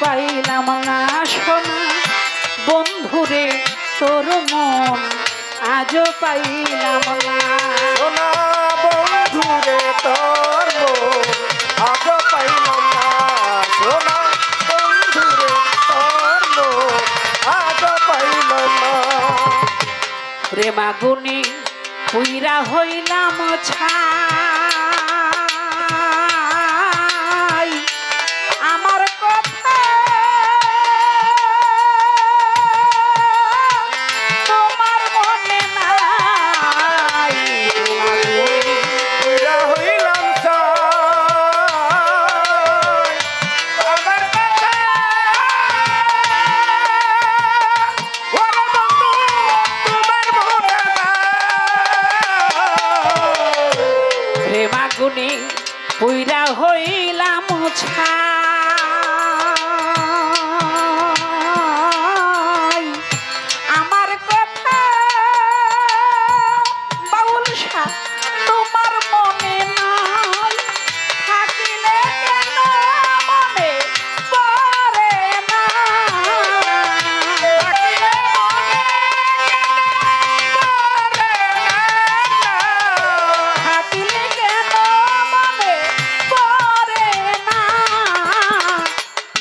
পাইলাম না সোনা। বন্ধুরে তোর মন আজও পাইলাম না। সোনা বন্ধুরে তোর মন আজ পাইলাম না। সোনা বন্ধুরে তোর মন আজ পাইলাম না। প্রেমাগুনি পুইরা হইলাম ছাই।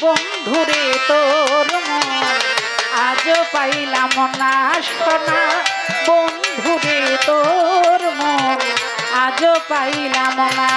বন্ধুরে তোর আজ পাইলাম না বন্ধুরে তোর আজ পাইলাম না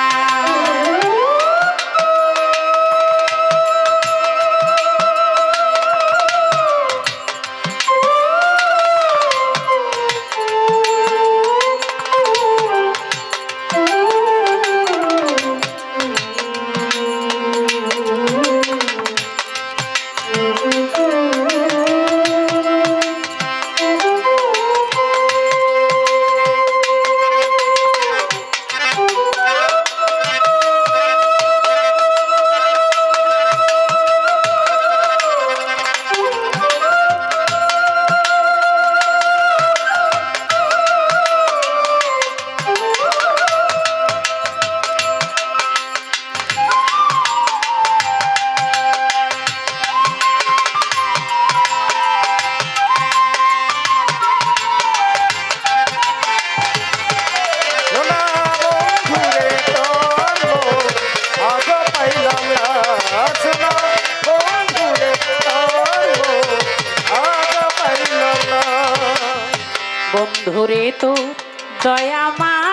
বন্ধুরে তো দয়া মায়া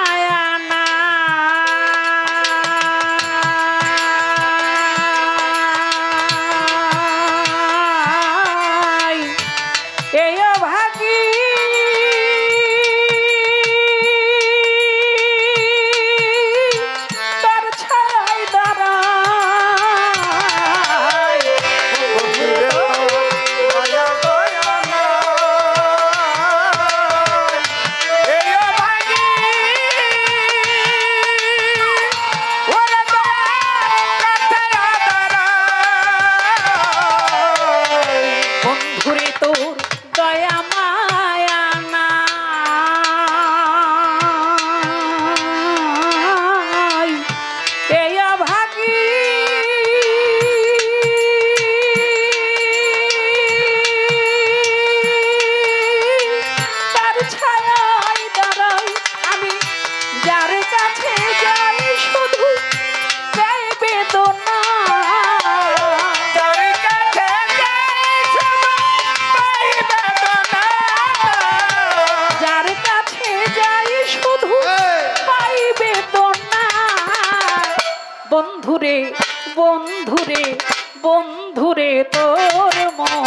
বন্ধুরে বন্ধুরে তোর মন।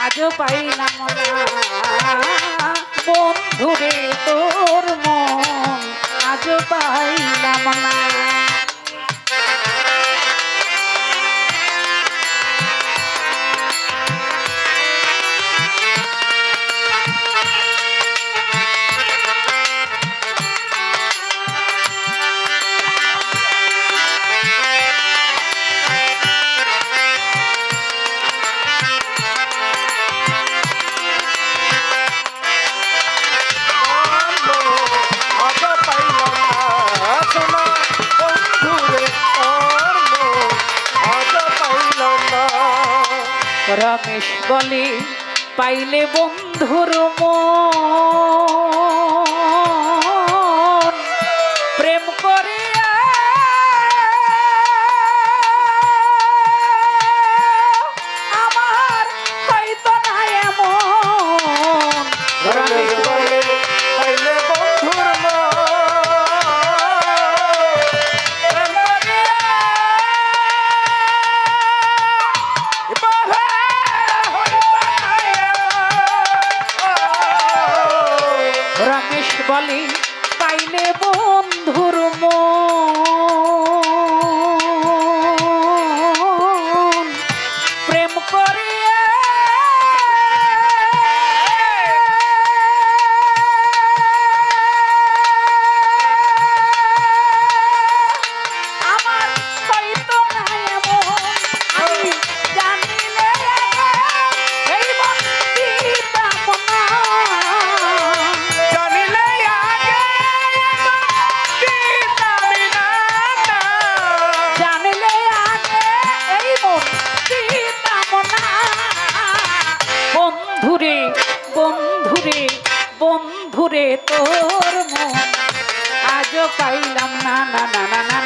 আজ পাইলাম না। বন্ধুরে তোর মন। আজ পাইলাম না। রমেশ বলে পাইলে বন্ধুর মন। মোর মন। আজও পাইলাম না না না না না।